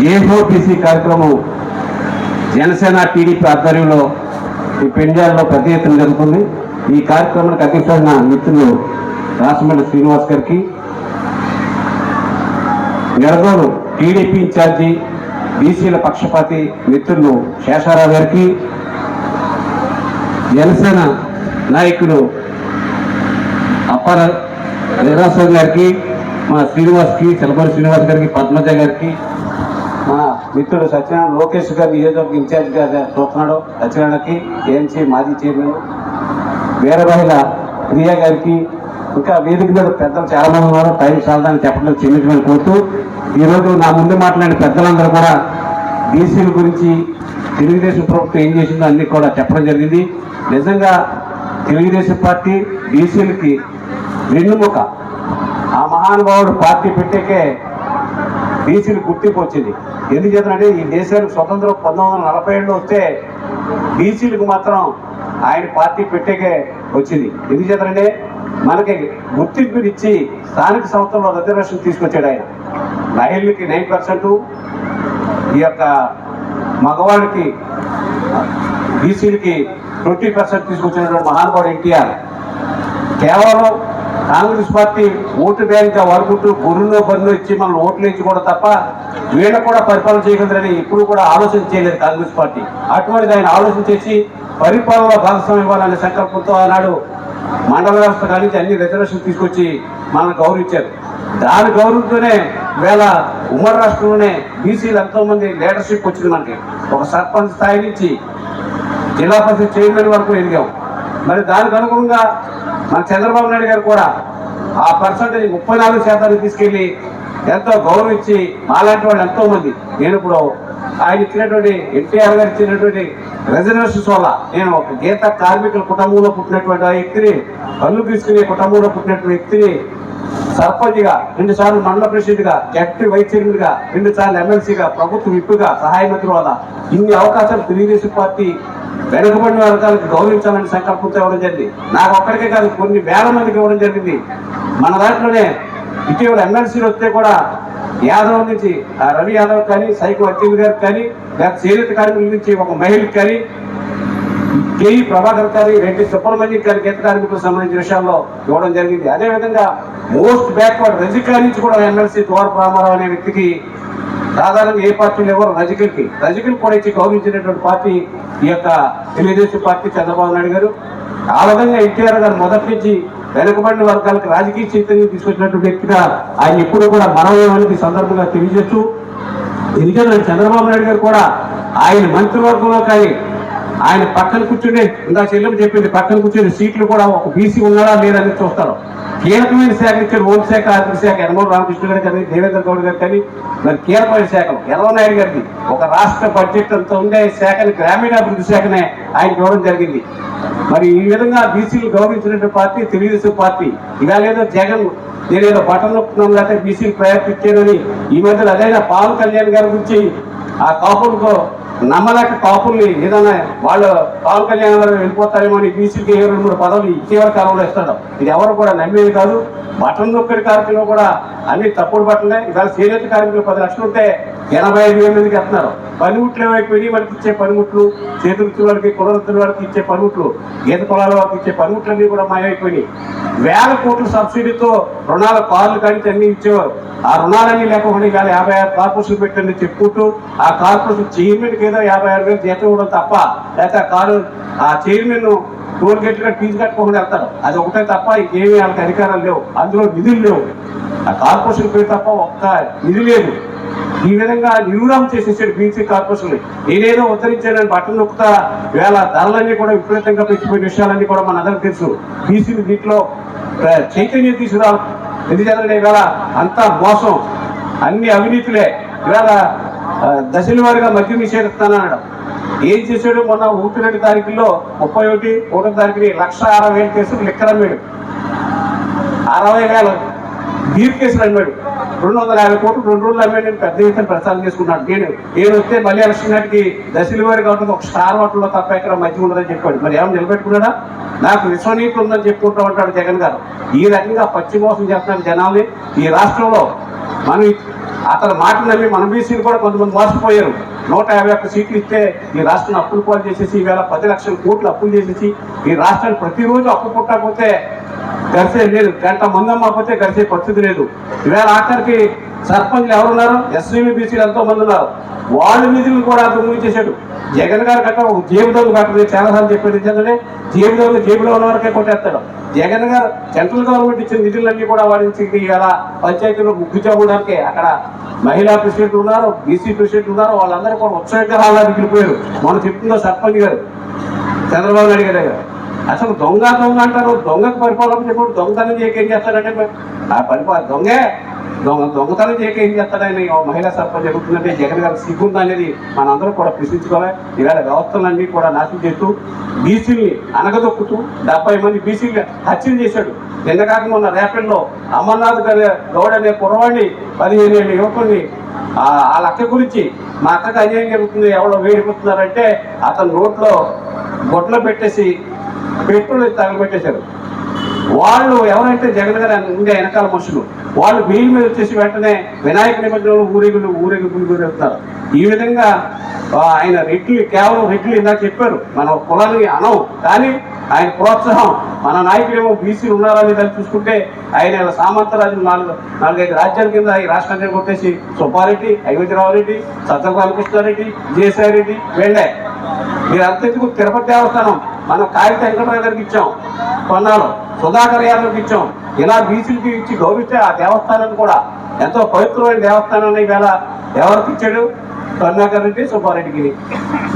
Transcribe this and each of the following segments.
జేఎఫ్ఓపిసి కార్యక్రమం జనసేన టీడీపీ ఆధ్వర్యంలో ఈ పెంజాల్లో పెద్ద ఎత్తున జరుగుతుంది. ఈ కార్యక్రమానికి అధ్యక్షుడైన మిత్రులు రాసమండ్రి శ్రీనివాస్ గారికి నెరగోలు టీడీపీ ఇన్ఛార్జి బీసీల పక్షపాతి మిత్రులు శేషారావు గారికి జనసేన నాయకులు అప్పార నిరాశ్వర్ గారికి మా శ్రీనివాస్కి చలపల్లి శ్రీనివాస్ గారికి పద్మజ గారికి మన మిత్రుడు సత్యనారాయణ లోకేష్ గారు నియోజకవర్గ ఇన్ఛార్జ్ గారు చూస్తున్నాడు సత్యనారాయణకి ఏఎంసీ మాజీ చైర్మన్ వీరమహిళ ప్రియా గారికి ఇంకా వేదిక మీద పెద్దలు చాలా మంది ఉన్నారు. టైం చాలదని చెప్పడం చిన్నటువంటి కోరుతూ ఈరోజు నా ముందు మాట్లాడిన పెద్దలందరూ కూడా బీసీల గురించి తెలుగుదేశం ప్రభుత్వం ఏం చేసిందో అన్ని కూడా చెప్పడం జరిగింది. నిజంగా తెలుగుదేశం పార్టీ బీసీలకి వెన్నుముక. ఆ మహానుభావుడు పార్టీ పెట్టేకే బీసీలు గుర్తింపు వచ్చింది. ఎందుచేతనంటే ఈ దేశానికి స్వతంత్రం పంతొమ్మిది వందల నలభై ఏడులో వస్తే బీసీలకు మాత్రం ఆయన పార్టీ పెట్టేకే వచ్చింది. ఎందుచేతనంటే మనకి గుర్తింపునిచ్చి స్థానిక సంస్థల్లో రిజర్వేషన్ తీసుకొచ్చాడు ఆయన. మహిళలకి నైన్ పర్సెంట్ ఈ యొక్క మగవాళ్ళకి బీసీలకి ట్వంటీ పర్సెంట్ తీసుకొచ్చినటువంటి మహానుభావుడు ఎన్టీఆర్. కేవలం కాంగ్రెస్ పార్టీ ఓటు బ్యాంక్ వాడుకుంటూ గురులో బన్ను ఇచ్చి మనం ఓట్లు ఇచ్చి కూడా తప్ప వీళ్ళ కూడా పరిపాలన చేయగలరని ఇప్పుడు కూడా ఆలోచన చేయలేదు కాంగ్రెస్ పార్టీ. అటువంటిది ఆయన ఆలోచన చేసి పరిపాలనలో భాగస్వామ్యం ఇవ్వాలనే సంకల్పంతో ఆనాడు మండల వ్యవస్థ కానీ అన్ని రిజర్వేషన్ తీసుకొచ్చి మనల్ని గౌరవించారు. దాని గౌరవంతోనే వేళ ఉమ్మడి రాష్ట్రంలోనే బీసీలు ఎంతోమంది లీడర్షిప్ వచ్చింది మనకి. ఒక సర్పంచ్ స్థాయి నుంచి జిల్లా పరిషత్ చైర్మన్ వరకు ఎదిగాం. మరి దానికి అనుగుణంగా మన చంద్రబాబు నాయుడు గారు కూడా ఆ పర్సంటేజ్ ముప్పై నాలుగు శాతానికి తీసుకెళ్ళి ఎంతో గౌరవించి మాలాంటి వాళ్ళు ఎంతో మంది. నేను ఇప్పుడు ఆయన ఇచ్చినటువంటి ఎన్టీఆర్ గారు ఇచ్చినటువంటి రెజర్వేషన్స్ వల్ల నేను ఒక గీత కార్మికుల కుటుంబంలో పుట్టినటువంటి ఆ వ్యక్తిని కళ్ళు తీసుకునే కుటుంబంలో పుట్టినటువంటి వ్యక్తిని సర్పంచ్గా రెండు సార్లు మండల ప్రెసిడెంట్గా డెప్యూటీ వైస్ చైర్మన్గా రెండు సార్లు ఎమ్మెల్సీగా ప్రభుత్వ విప్పుగా సహాయ మంత్రి వల్ల ఇన్ని అవకాశాలు తెలుగుదేశం పార్టీ వెనుకబడిన వర్గాలకు గౌరవించాలని సంకల్పంతో ఇవ్వడం జరిగింది. నాకు ఒక్కడికే కాదు కొన్ని వేల మందికి ఇవ్వడం జరిగింది. మన దాంట్లోనే ఇటీవల ఎమ్మెల్సీలు వస్తే కూడా యాదవ్ నుంచి ఆ రవి యాదవ్ కానీ సైకో అత్తిల్ గారికి కానీ లేకపోతే చేనేత కార్మికుల నుంచి ఒక మహిళకి కానీ కేఈ ప్రభాకర్ గారి రెడ్డి సుబ్రహ్మణ్యం గారి గీత కార్మికులకు సంబంధించిన విషయాల్లో ఇవ్వడం జరిగింది. అదేవిధంగా మోస్ట్ బ్యాక్వర్డ్ రజికా నుంచి కూడా ఎమ్మెల్సీ ద్వార రామారావు అనే వ్యక్తికి సాధారణంగా ఏ పార్టీలు ఎవరు రజకులకి రజకులు కూడా ఇచ్చి గౌరవించినటువంటి పార్టీ ఈ యొక్క తెలుగుదేశం పార్టీ చంద్రబాబు నాయుడు గారు. ఆ విధంగా ఎన్టీఆర్ గారు మొదటి నుంచి వెనుకబడిన వర్గాలకు రాజకీయ చైతన్యం తీసుకొచ్చినటువంటి వ్యక్తిగా ఆయన ఎప్పుడూ కూడా మనవడానికి సందర్భంగా తెలియజేస్తూ ఎందుకంటే చంద్రబాబు నాయుడు గారు కూడా ఆయన మంత్రివర్గంలో కానీ ఆయన పక్కన కూర్చునే ఇందా చెల్లెమ్మ చెప్పింది పక్కన కూర్చునే సీట్లు కూడా ఒక బీసీ ఉన్నాడా లేదని చూస్తారు. కీలకమైన శాఖ ఇచ్చారు హోంశాఖ ఆర్థిక శాఖ యనమల రామకృష్ణ గారు కానీ దేవేంద్ర గౌడ్ గారు కానీ మరి కీలకమైన శాఖలు. ఎర్రనాయుడు గారికి ఒక రాష్ట్ర బడ్జెట్ అంతా ఉండే శాఖని గ్రామీణాభివృద్ధి శాఖనే ఆయనకి ఇవ్వడం జరిగింది. మరి ఈ విధంగా బీసీలు గౌరవించినటువంటి పార్టీ తెలుగుదేశం పార్టీ ఇలా లేదో జగన్ నేనేదో బటన్ నొక్కుతున్నాను లేకపోతే బీసీలు ప్రయత్నించానని ఈ మధ్యలో అదైనా పవన్ కళ్యాణ్ గారి గురించి ఆ కాపులకు నమ్మలేక కాపుల్ని ఏదైనా వాళ్ళు పవన్ కళ్యాణ్ గారు వెళ్ళిపోతారేమో అని బీసీకి ఏ రెండు మూడు పదవులు ఇటీవల కాలంలో ఇస్తాడు ఇది ఎవరు కూడా నమ్మేది కాదు. బటన్ నొక్కడి కార్యక్రమం కూడా అన్ని తప్పుడు బట్టలే ఇవాళ చేనేత కార్మికులు పది లక్షలు ఉంటే ఎనభై ఐదు వేల మందికి ఇస్తున్నారు. పనిముట్లు ఏమైపోయి వాళ్ళకి ఇచ్చే పనిముట్లు చేతులు వాళ్ళకి కులవృత్తుల వాళ్ళకి ఇచ్చే పనిముట్లు గీత పొలాల వాళ్ళకి ఇచ్చే పనిముట్లన్నీ కూడా మాయమైపోయినాయి. వేల కోట్ల సబ్సిడీతో రుణాల కార్లు కానీ అన్ని ఇచ్చేవారు. ఆ రుణాలన్నీ లేకుండా ఇవాళ యాభై ఆరు కార్పొరేషన్ పెట్టండి చెప్పుకుంటూ ఆ కార్పొరేషన్ చైర్మన్కి ఏదో యాభై ఆరు వేలు జీతం ఇవ్వడం తప్ప లేకపోతే ఆ కారు ఆ చైర్మన్ టోల్ గేట్లు ఫీజు కట్టుకోకుండా వెళ్తారు. అది ఒకటే తప్ప ఇంకేమీ వాళ్ళకి అధికారాలు లేవు. అందులో నిధులు లేవు. ఆ కార్పొరేషన్ పేరు తప్ప ఒక్క ఇది లేదు. ఈ విధంగా నిర్మూలన చేసేసాడు బీసీ కార్పొరేషన్ నేనేదో ఉద్ధరించానని బట్టలు నొక్కుతా వేళ ధరలన్నీ కూడా విపరీతంగా పెంచిపోయిన విషయాలన్నీ కూడా మనందరికి తెలుసు. బీసీలు దీంట్లో ఆ, చైతన్యం తీసుకురావాలి. ఎందుకంటే ఇవాళ అంతా మోసం అన్ని అవినీతులే. ఇవాళ దశల వారిగా మద్యం నిషేధిస్తానన్నాడు ఏం చేశాడు? మొన్న ఒకటి రెండు తారీఖుల్లో ముప్పై ఒకటి ఒకటో తారీఖుని లక్ష అరవై వేలు కేసులు లెక్కరమ్మాడు అరవై వేల బీర్ కేసులు అమ్మాడు రెండు వందల యాభై కోట్లు రెండు రోజులు అమ్మాడు. నేను పెద్ద ఎత్తున ప్రచారం చేసుకున్నాడు నేను నేను వస్తే మళ్ళీ ఎలక్షన్ నాటికి దశలు వారి ఉంటుంది ఒక స్టార్ హోటల్లో తప్ప ఎక్కడ మధ్య ఉండదని చెప్పాడు. మరి ఏమైనా నిలబెట్టుకున్నాడా? నాకు విశ్వనీతి ఉందని చెప్పుకుంటూ ఉంటాడు జగన్ గారు. ఈ రకంగా పచ్చి మోసం చేస్తున్నాడు జనాల్ని ఈ రాష్ట్రంలో మనం అతని మాట నమ్మి మన బీసీలు కూడా కొంతమంది మోసపోయారు. నూట యాభై ఒక్క సీట్లు ఇస్తే ఈ రాష్ట్రం అప్పులు పాలు చేసేసి ఈవేళ పది లక్షల కోట్లు అప్పులు చేసేసి ఈ రాష్ట్రాన్ని ప్రతిరోజు అప్పు పుట్టకపోతే గడిసే లేదు. గంట మందం అవ్వకపోతే గడిచే పరిస్థితి లేదు. ఈవేళ ఆఖరికి సర్పంచ్లు ఎవరున్నారు? ఎస్సీబీ బీసీలు ఎంతో మంది ఉన్నారు. వాళ్ళ నిధులు కూడా దుమ్ము చేశాడు జగన్ గారు కట్ట ఒక జేబు దొంగ కట్టదు చాలాసార్లు చెప్పాడు. ఏంటంటే జేబులో జేబులో ఉన్న వరకే కొట్టేస్తాడు. జగన్ గారు సెంట్రల్ గవర్నమెంట్ ఇచ్చిన నిధులన్నీ కూడా వాడించింది ఇలా పంచాయతీలో ముగ్గు అక్కడ మహిళా ప్రెసిడెంట్ ఉన్నారు బీసీ ప్రెసిడెంట్ ఉన్నారు వాళ్ళందరూ కూడా ఉత్సవగ్రహాలు పోయారు మనం చెప్తుందో సర్పంచ్ గారు. చంద్రబాబు నాయుడు గారు అసలు దొంగ దొంగ అంటారు దొంగకు పరిపాలన చెప్పి దొంగతనం చేయక ఏం చేస్తాడంటే ఆ పరిపాలన దొంగే దొంగ దొంగతనం చేయక ఏం చేస్తాడని ఓ మహిళా సర్పంచ్ జరుగుతుందంటే జగన్ గారు సిగ్గుంది అనేది మనందరం కూడా ప్రశ్నించుకోవాలి. ఇవాళ వ్యవస్థలన్నీ కూడా నాశనం చేస్తూ బీసీని అనగదొక్కుతూ డెబ్బై మంది బీసీలు హత్యలు చేశాడు. నిన్నగాక మొన్న రేపల్లో అమర్నాథ్ గారి గౌడ్ అనే కుర్రవాడిని పదిహేను ఏళ్ళ యువకుడిని ఆ వాళ్ళ అక్క గురించి మా అక్కకి అన్యాయం జరుగుతుంది ఎవరో వేడిపోతున్నారంటే అతని నోట్లో గొడ్లు పెట్టేసి పెట్రోల్ తగలబెట్టేశారు. వాళ్ళు ఎవరైతే జగన్ గారు ఉండే వెనకాల మనుషులు వాళ్ళు వీళ్ళ మీద వచ్చేసి వెంటనే వినాయక నిమజ్జనంలో ఊరేగులు ఊరేగులు గురేస్తారు ఈ విధంగా ఆయన రెడ్లు కేవలం రెడ్లు ఇందాక చెప్పారు. మన కులాన్ని అనవు. కానీ ఆయన ప్రోత్సాహం. మన నాయకుడేమో బీసీలు ఉన్నారా లేదా చూసుకుంటే ఆయన ఇలా సామంతరాజు నాలుగు నాలుగైదు రాజ్యాల కింద ఈ రాష్ట్రాన్ని కొట్టేసి సుబ్బారెడ్డి అయోధ్యరావు రెడ్డి సత్య రామకృష్ణారెడ్డి జయసాయి రెడ్డి వెళ్ళే. మీరు అంతెందుకు తిరుపతి దేవస్థానం మనం కాగిత వెంకటరావు గారికి ఇచ్చాం. కొన్నాళ్ళు సుధాకర్ యాదవ్కి ఇచ్చాం. ఇలా బీసీలకి ఇచ్చి గౌరవిస్తే ఆ దేవస్థానాన్ని కూడా ఎంతో పవిత్రమైన దేవస్థానాన్ని ఈవేళ ఎవరికి ఇచ్చాడు? కరుణాకర్ రెడ్డి సుబ్బారెడ్డికి.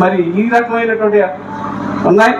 మరి ఈ రకమైనటువంటి ఉన్నాయి.